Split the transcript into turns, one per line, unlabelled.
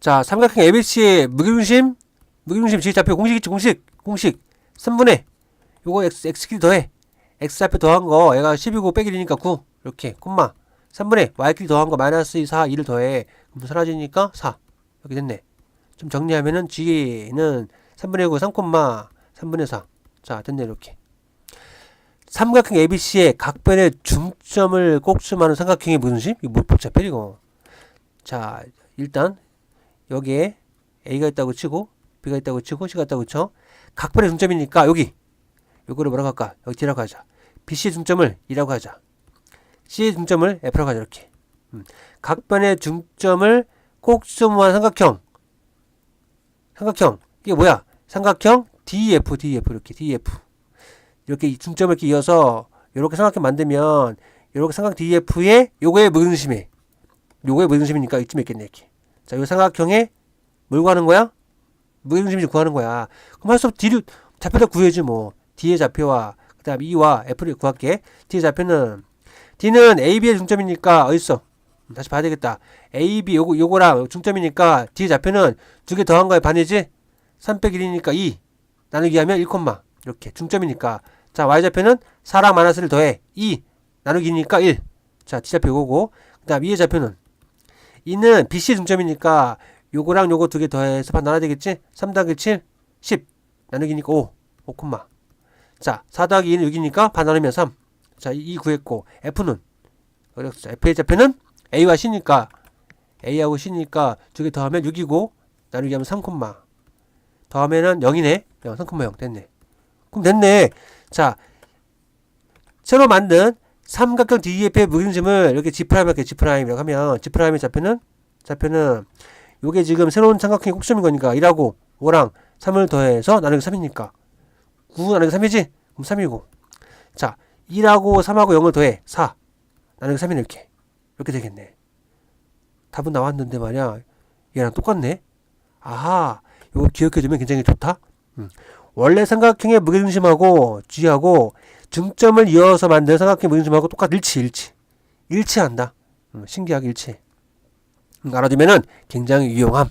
자, 삼각형 ABC의 무게중심, 무게중심 지좌표 공식 있지, 공식, 공식. 3분의 요거 x, x끼리 더해. x좌표 더한 거 얘가 10이고 빼기 1이니까 9. 이렇게, 콤마. 3분의 y끼리 더한 거 마이너스 2, 4, 2를 더해. 그럼 사라지니까 4. 이렇게 됐네. 좀 정리하면은 g는 3분의 9, 3, 3분의 4. 자, 됐네, 이렇게. 삼각형 ABC의 각변의 중점을 꼭지하는 삼각형의 무게중심? 이거 뭐 복잡해, 이거. 자, 일단 여기에 A가 있다고 치고 B가 있다고 치고 C가 있다고 쳐. 각변의 중점이니까 여기 요거를 뭐라고 할까? 여기 D라고 하자. BC의 중점을 E라고 하자. C의 중점을 F라고 하자 이렇게. 음. 각변의 중점을 꼭지점한 삼각형. 삼각형 이게 뭐야? 삼각형 DF DF 이렇게 DF 이렇게 이 중점을 이렇게 이어서 이렇게 삼각형 만들면 이렇게 삼각 DF의 요거의 무중심에 요거의 무중심이니까 이쯤에 있겠네 이렇게. 자, 이 삼각형에 뭘 구하는 거야? 무게중심을 구하는 거야. 그럼 할수 없, D를, 좌표다 구해야지 뭐. D의 좌표와, 그 다음 E와 F를 구할게. D의 좌표는, D는 AB의 중점이니까, 어딨어? 음, 다시 봐야 되겠다. AB, 요거, 요거랑 중점이니까, D의 좌표는 두 개 더한 거에 반이지? 3 빼기 1이니까 2. 나누기 하면 1, 이렇게. 중점이니까. 자, Y좌표는 4랑 마이너스를 더해. 2. 나누기 2니까 1. 자, D좌표 요거고. 그 다음 E의 좌표는 이는 BC 중점이니까 요거랑 요거 두 개 더해서 반 나눠야 되겠지? 3 더하기 7, 10 나누기니까 5, 5 콤마. 자, 4 더하기 2는 6이니까 반 나누면 3 자, 2 구했고 F는 어렵죠. F의 좌표는 A와 C니까 A하고 C니까 두 개 더하면 6이고 나누기 하면 3 콤마. 더하면은 0이네. 0, 3 콤마 0 됐네. 그럼 됐네. 자 새로 만든 삼각형 DEF의 무게중심을 이렇게 G 프라임 이렇게 G 프라임이라고 하면 G 프라임의 좌표는 좌표는 요게 지금 새로운 삼각형의 꼭지점인 거니까 1하고 5랑 3을 더해서 나누기 3이니까 9 나누기 3이지? 그럼 3이고. 자 1하고 3하고 0을 더해 4 나누기 3이 이렇게. 이렇게 되겠네. 답은 나왔는데 말이야. 얘랑 똑같네? 아하 요거 기억해두면 굉장히 좋다? 음. 원래 삼각형의 무게중심하고 G하고 중점을 이어서 만든 삼각형 무게중심하고 똑같 일치 일치. 일치한다. 음, 신기하게 일치. 음, 알아두면은 굉장히 유용함